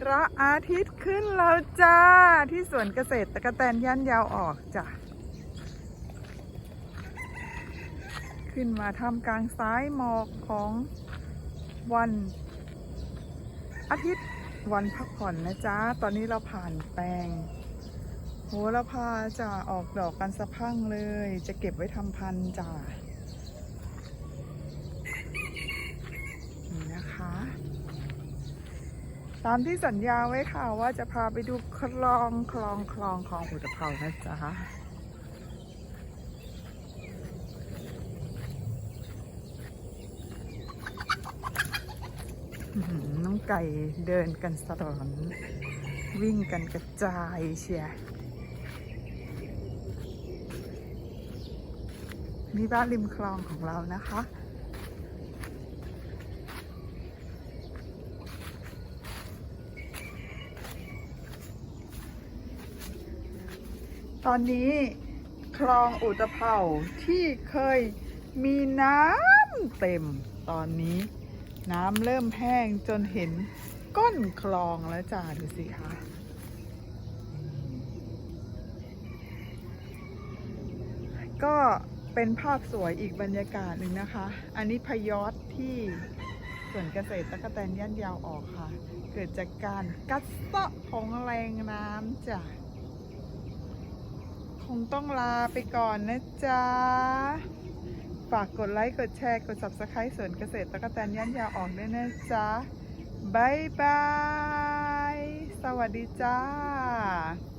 พระอาทิตย์ขึ้นแล้วจ้า ที่สวนเกษตรตะกะแตนย่านยาวออกจ้ะ ขึ้นมาทำกลางซ้ายหมอกของวัน อาทิตย์วันพักผ่อนนะจ๊ะ ตอนนี้เราผ่านแปลงโหระพาจะออกดอกกันสะพั่งเลย จะเก็บไว้ทำพันธุ์จ้ะนี่นะคะ ตามที่สัญญาไว้ค่ะว่าจะพาไปดูคลองคลองคลองคลองอุตภเปานะจ๊ะน้องไก่เดินกันสลอนวิ่งกันกระจายเชียร์นี่บ้านริมคลองของเรานะคะ ตอนนี้คลองอุตภเปาที่เคยมีน้ำเต็ม ตอนนี้น้ำเริ่มแห้งจนเห็นก้นคลองแล้วจ้าดูสิคะก็เป็นภาพสวยอีกบรรยากาศหนึ่งนะคะ อันนี้พยอดที่สวนเกษตรตะกะแตนย่านยาวออกค่ะ เกิดจากการกัดเซาะของแรงน้ำจ้ะ งต้องลาไปก่อนนะจ๊ะ ฝากกดไลค์ กดแชร์ กด subscribe สวนเกษตรตะกะแตนย่านยาวออกด้วยนะจ๊ะบายบาย สวัสดีจ้า